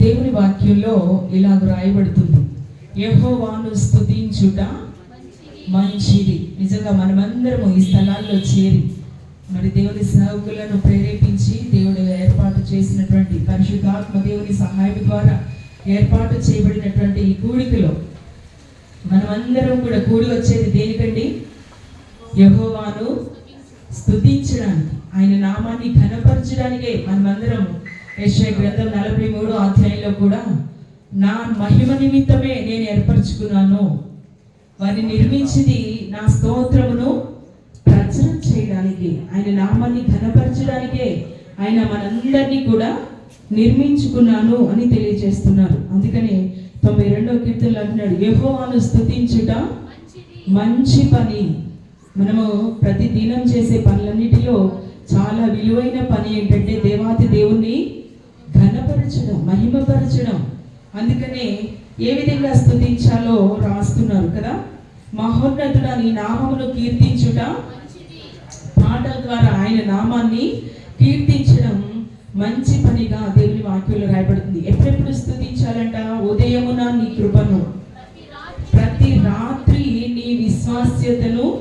దేవుని వాక్యంలో ఇలాగ రాయబడుతుంది. యహోవాను స్థుతించుట మంచిది. నిజంగా మనమందరము ఈ స్థలాల్లో చేరి మరి దేవుని సేవకులను ప్రేరేపించి దేవుడు ఏర్పాటు చేసినటువంటి పరిశుద్ధాత్మ దేవుని సహాయం ద్వారా ఏర్పాటు చేయబడినటువంటి ఈ కూడికలో మనమందరం కూడా కూడి వచ్చేది దేనికండి? యహోవాను స్తుతించడానికి ఆయన నామాన్ని ఘనపరచడానికే మనమందరం యెషయా గ్రంథం నలభై మూడో అధ్యాయంలో కూడా నా మహిమ నిమిత్తమే నేను ఏర్పరచుకున్నాను. వారిని నిర్మించింది నా స్తోత్రమును ప్రచురం చేయడానికి ఆయన నామాన్ని ఘనపరచడానికే ఆయన మనందరినీ కూడా నిర్మించుకున్నాను అని తెలియజేస్తున్నారు. అందుకని తొంభై రెండో కీర్తనలు అంటున్నాడు యెహోవాను స్తుతించుట మంచి పని. మనము ప్రతి దినం చేసే పనులన్నిటిలో చాలా విలువైన పని ఏంటంటే దేవాతి దేవుణ్ణి ఘనపరచడం మహిమపరచడం. అందుకనే ఏ విధంగా స్థుతించాలో రాస్తున్నారు కదా? మహోన్నతుడ నీ నామమును కీర్తించుట. పాటల ద్వారా ఆయన నామాన్ని కీర్తించడం మంచి పనిగా దేవుని వాక్యంలో రాయబడుతుంది. ఎప్పుడెప్పుడు స్థుతించాలంట ఉదయమున నీ కృపను. ప్రతి రాత్రి నీ విశ్వాస్యతను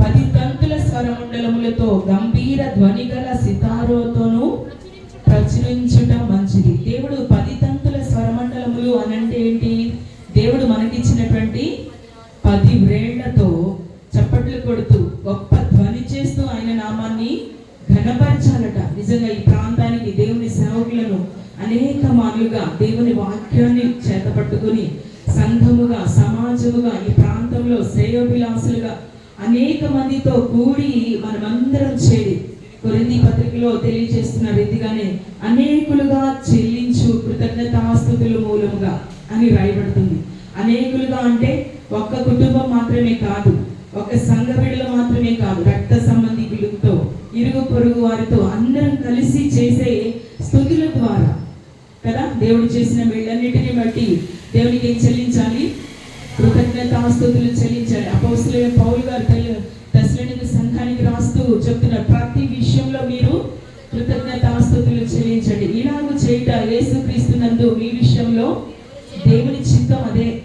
పది తంతుల స్వరమండలములతో గంభీర ధ్వనిగా అని అంటే ఏంటి? దేవుడు మనకిచ్చినటువంటి పది వ్రేళ్ళతో చప్పట్లు కొడుతూ గొప్ప ధ్వని చేస్తూ ఆయన నామాన్ని ఘనపరచాలట. నిజంగా ఈ ప్రాంతానికి దేవుని సేవకులను అనేక మార్లుగా దేవుని వాక్యాన్ని చేతపట్టుకుని సంఘముగా సమాజముగా ఈ ప్రాంతంలో శ్రేయోభిలాసులుగా అనేక మందితో కూడి మనమందరం చేరి కొరింది పత్రికలో తెలియజేస్తున్న రీతిగానే అనేకులుగా చెల్లించు కృతజ్ఞతాస్తుతుల మూలముగా అని రాయబడుతుంది అనేకులుగా అంటే ఒక్క కుటుంబం మాత్రమే కాదు ఒక సంఘ బిడ్డలు మాత్రమే కాదు రక్త సంబంధికులతో ఇరుగు పొరుగు వారితో అందరం కలిసి చేసే స్థుతుల ద్వారా. కదా? దేవుడు చేసిన వీళ్ళన్నిటిని బట్టి దేవునికి ఏం చెల్లించాలి? కృతజ్ఞతాస్తుతులు చెల్లించాలి. అపవసులైన పౌలు గారు తెల్ల దశలనికి సంఘానికి రాస్తారు చెప్తున్నారు ప్రతి విషయంలో మీరు కృతజ్ఞతాస్తుతులు చెల్లించండి. ఇలాగ చేయట యేసుక్రీస్తు నందు మీ విషయంలో దేవుని చిత్తం అదే.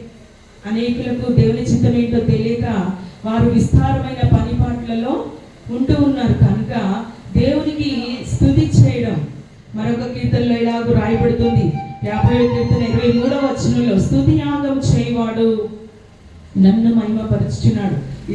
అనేకులకు దేవుని చిత్తం ఏంటో తెలియక వారు విస్తారమైన పనిపాట్లలో ఉంటూ ఉన్నారు. కనుక దేవునికి స్థుతి చేయడం మరొక కీర్తనలో ఇలాగ రాయబడుతుంది. యాభై కీర్తన ఇరవై మూడవ వచనంలో స్థుతి యాగం చేయవాడు నన్ను మహిమపరుచుచున్నాడు.